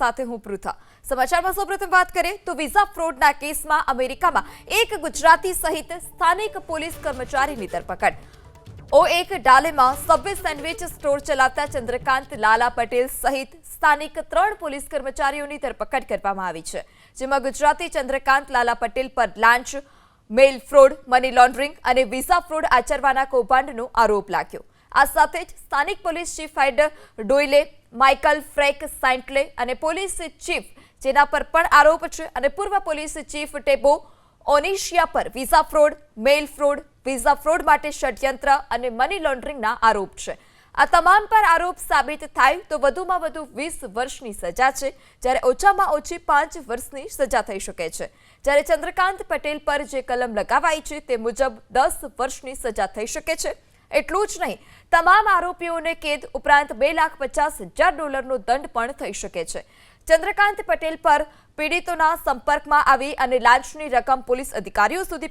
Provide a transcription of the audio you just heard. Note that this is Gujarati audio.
સાથે હું પૃથા. સમાચારમાં સૌપ્રથમ વાત કરીએ તો વિઝા ફ્રોડના કેસમાં અમેરિકામાં એક ગુજરાતી સહિત સ્થાનિક પોલીસ કર્મચારીની ધરપકડ. ઓ એક ડાલેમાં સબવે સેન્ડવિચ સ્ટોર ચલાવતા ચંદ્રકાંત લાલા પટેલ સહિત સ્થાનિક ત્રણ પોલીસ કર્મચારીઓની ધરપકડ કરવામાં આવી છે, જેમાં ગુજરાતી ચંદ્રકાંત લાલા પટેલ પર લાંચ, મેલ ફ્રોડ, મની લોન્ડરિંગ અને વિઝા ફ્રોડ આચરવાના કૌભાંડનો આરોપ લાગ્યો. આ સાથે જ સ્થાનિક police chief head Doyle Michael ફ્રેક સાઇન્ટલે અને પોલીસ ચીફ, જેના પર પણ આરોપ છે અને પૂર્વ પોલીસ ચીફ ટેબો ઓનિશિયા પર visa fraud mail fraud, visa fraud માટે ષડયંત્ર અને મની લોન્ડરિંગના આરોપ છે. આ તમામ પર આરોપ સાબિત થાય તો વધુમાં વધુ વીસ વર્ષની સજા છે, જ્યારે ઓછામાં ઓછી પાંચ વર્ષની સજા થઈ શકે છે. જ્યારે ચંદ્રકાંત પટેલ પર જે કલમ લગાવાઈ છે તે મુજબ દસ વર્ષની સજા થઈ શકે છે. એટલું જ નહીં, તમામ આરોપીઓને કેદ ઉપરાંત બે લાખ પચાસ હજાર ડોલરનો દંડ પણ થઈ શકે છે. ચંદ્રકાંત પટેલ પર પીડિતોના સંપર્કમાં આવી અને લાંચની રકમ પોલીસ અધિકારીઓ સુધી